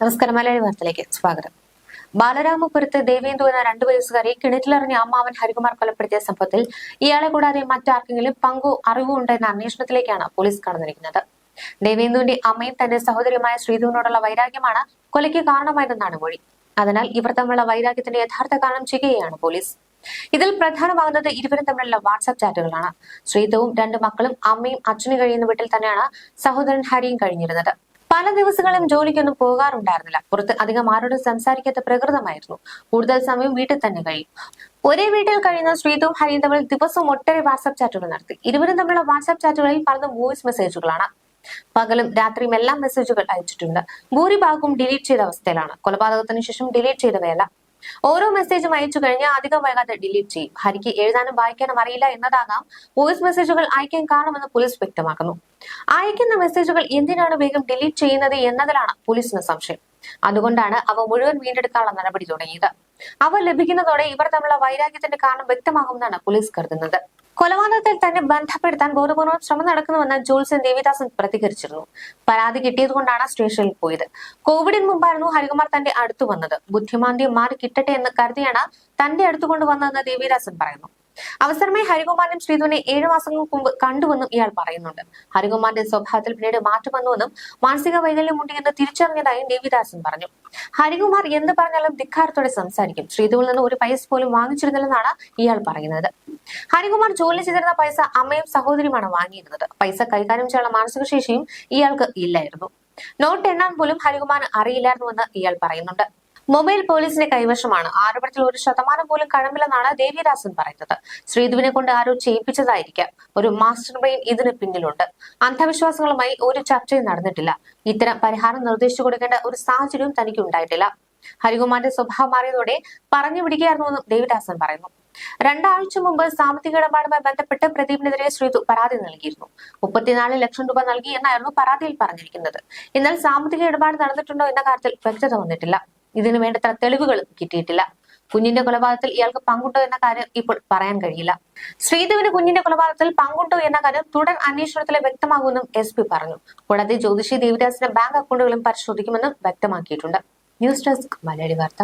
നമസ്കാരം മലയാളി വാർത്തയിലേക്ക് സ്വാഗതം. ബാലരാമപുരത്ത് ദേവേന്ദു എന്ന രണ്ടു വയസ്സുകാരെ കിണറ്റിലെറിഞ്ഞ അമ്മാവൻ ഹരികുമാർ കൊലപ്പെടുത്തിയ സംഭവത്തിൽ ഇയാളെ കൂടാതെ മറ്റാർക്കെങ്കിലും പങ്കോ അറിവോ ഉണ്ടെന്ന അന്വേഷണത്തിലേക്കാണ് പോലീസ് കടന്നിരിക്കുന്നത്. ദേവേന്ദുവിന്റെ അമ്മയും തന്റെ സഹോദരിയുമായ ശ്രീധുവിനോടുള്ള വൈരാഗ്യമാണ് കൊലയ്ക്ക് കാരണമായതെന്നാണ് മൊഴി. അതിനാൽ ഇവർ തമ്മിലുള്ള വൈരാഗ്യത്തിന്റെ യഥാർത്ഥ കാരണം ചെയ്യുകയാണ് പോലീസ്. ഇതിൽ പ്രധാനമാകുന്നത് ഇരുവരും തമ്മിലുള്ള വാട്സാപ്പ് ചാറ്റുകളാണ്. ശ്രീധവും രണ്ട് മക്കളും അമ്മയും അച്ഛനും കഴിയുന്ന വീട്ടിൽ തന്നെയാണ് സഹോദരൻ ഹരിയും കഴിഞ്ഞിരുന്നത്. പല ദിവസങ്ങളും ജോലിക്കൊന്നും പോകാറുണ്ടായിരുന്നില്ല. പുറത്ത് അധികം ആരോടും സംസാരിക്കാത്ത പ്രകൃതമായിരുന്നു. കൂടുതൽ സമയം വീട്ടിൽ തന്നെ കഴിയും. ഒരേ വീട്ടിൽ കഴിയുന്ന ശ്രീതും ഹരിയും തമ്മിൽ ദിവസവും ഒട്ടേറെ വാട്സാപ്പ് ചാറ്റുകൾ നടത്തി. ഇരുവരും തമ്മിലുള്ള വാട്സാപ്പ് ചാറ്റുകളിൽ പലതും വോയിസ് മെസ്സേജുകളാണ്. പകലും രാത്രിയും എല്ലാം മെസ്സേജുകൾ അയച്ചിട്ടുണ്ട്. ഭൂരിഭാഗവും ഡിലീറ്റ് ചെയ്ത അവസ്ഥയിലാണ്. കൊലപാതകത്തിന് ശേഷം ഡിലീറ്റ് ചെയ്തവയല്ല. ഓരോ മെസ്സേജും അയച്ചു കഴിഞ്ഞാൽ അധികം വൈകാതെ ഡിലീറ്റ് ചെയ്യും. ഹരിക്ക് എഴുതാനും വായിക്കാനും അറിയില്ല എന്നതാകാം വോയിസ് മെസ്സേജുകൾ അയക്കാൻ കാരണമെന്ന് പോലീസ് വ്യക്തമാക്കുന്നു. അയക്കുന്ന മെസ്സേജുകൾ എന്തിനാണ് വേഗം ഡിലീറ്റ് ചെയ്യുന്നത് എന്നതിലാണ് പോലീസിന് സംശയം. അതുകൊണ്ടാണ് അവ മുഴുവൻ വീണ്ടെടുക്കാനുള്ള നടപടി തുടങ്ങിയത്. അവ ലഭിക്കുന്നതോടെ ഇവർ തമ്മിലുള്ള വൈരാഗ്യത്തിന്റെ കാരണം വ്യക്തമാകുമെന്നാണ് പോലീസ് കരുതുന്നത്. കൊലപാതകത്തിൽ തന്നെ ബന്ധപ്പെടുത്താൻ ബോധപൂർവം ശ്രമം നടക്കുന്നുവെന്ന് ജൂൾസൻ ദേവിദാസൻ പ്രതികരിച്ചിരുന്നു. പരാതി കിട്ടിയതുകൊണ്ടാണ് സ്റ്റേഷനിൽ പോയത്. കോവിഡിന് മുമ്പായിരുന്നു ഹരികുമാർ തന്റെ അടുത്ത് വന്നത്. ബുദ്ധിമാന്തി മാറി കിട്ടട്ടെ എന്ന് കരുതിയാണ് തന്റെ അടുത്ത് കൊണ്ടുവന്നതെന്ന് ദേവിദാസൻ പറയുന്നു. അവസരമായി ഹരികുമാറിനും ശ്രീധുവിനെ ഏഴു മാസങ്ങൾക്ക് മുമ്പ് കണ്ടുവെന്നും ഇയാൾ പറയുന്നുണ്ട്. ഹരികുമാറിന്റെ സ്വഭാവത്തിൽ പിന്നീട് മാറ്റം വന്നുവെന്നും മാനസിക വൈകല്യം എന്ന് തിരിച്ചറിഞ്ഞതായും ദേവിദാസൻ പറഞ്ഞു. ഹരികുമാർ എന്ത് പറഞ്ഞാലും ധിക്കാരത്തോടെ സംസാരിക്കും. ശ്രീധുവിൽ നിന്ന് ഒരു പൈസ പോലും വാങ്ങിച്ചിരുന്നില്ലെന്നാണ് ഇയാൾ പറയുന്നത്. ഹരികുമാർ ജോലി ചെയ്തിരുന്ന പൈസ അമ്മയും സഹോദരിയുമാണ് വാങ്ങിയിരുന്നത്. പൈസ കൈകാര്യം ചെയ്യാനുള്ള മാനസിക ശേഷിയും ഇയാൾക്ക് ഇല്ലായിരുന്നു. നോട്ട് എണ്ണാൻ പോലും ഹരികുമാർ അറിയില്ലായിരുന്നുവെന്ന് ഇയാൾ പറയുന്നുണ്ട്. മൊബൈൽ പോലീസിന്റെ കൈവശമാണ്. ആരോപണത്തിൽ ഒരു ശതമാനം പോലും കഴമ്പില്ലെന്നാണ് ദേവിദാസൻ പറയുന്നത്. ശ്രീധുവിനെ കൊണ്ട് ആരോ ചെയ്യിപ്പിച്ചതായിരിക്കാം. ഒരു മാസ്റ്റർ ബ്രെയിൻ ഇതിന് പിന്നിലുണ്ട്. അന്ധവിശ്വാസങ്ങളുമായി ഒരു ചർച്ചയും നടന്നിട്ടില്ല. ഇത്തരം പരിഹാരം നിർദ്ദേശിച്ചു കൊടുക്കേണ്ട ഒരു സാഹചര്യവും തനിക്ക് ഉണ്ടായിട്ടില്ല ഹരികുമാറിന്റെ സ്വഭാവം മാറിയതോടെ പറഞ്ഞു പിടിക്കുകയായിരുന്നുവെന്നും ദേവിദാസൻ പറയുന്നു. രണ്ടാഴ്ച മുമ്പ് സാമ്പത്തിക ഇടപാടുമായി ബന്ധപ്പെട്ട് പ്രദീപിനെതിരെ ശ്രീതു പരാതി നൽകിയിരുന്നു. മുപ്പത്തിനാല് ലക്ഷം രൂപ നൽകി എന്നായിരുന്നു പരാതിയിൽ പറഞ്ഞിരിക്കുന്നത്. എന്നാൽ സാമ്പത്തിക ഇടപാട് നടന്നിട്ടുണ്ടോ എന്ന കാര്യത്തിൽ വ്യക്തത വന്നിട്ടില്ല. ഇതിനു വേണ്ടത്ര തെളിവുകൾ കിട്ടിയിട്ടില്ല. കുഞ്ഞിന്റെ കൊലപാതകത്തിൽ ഇയാൾക്ക് പങ്കുണ്ടോ എന്ന കാര്യം ഇപ്പോൾ പറയാൻ കഴിയില്ല. ശ്രീധുവിന് കുഞ്ഞിന്റെ കൊലപാതകത്തിൽ പങ്കുണ്ടോ എന്ന കാര്യം തുടർ അന്വേഷണത്തിലെ വ്യക്തമാകുമെന്നും എസ് പി പറഞ്ഞു. കൂടാതെ ജ്യോതിഷി ദേവിദാസിന്റെ ബാങ്ക് അക്കൗണ്ടുകളും പരിശോധിക്കുമെന്നും വ്യക്തമാക്കിയിട്ടുണ്ട്. ന്യൂസ് ഡെസ്ക് മലയാളി വാർത്ത.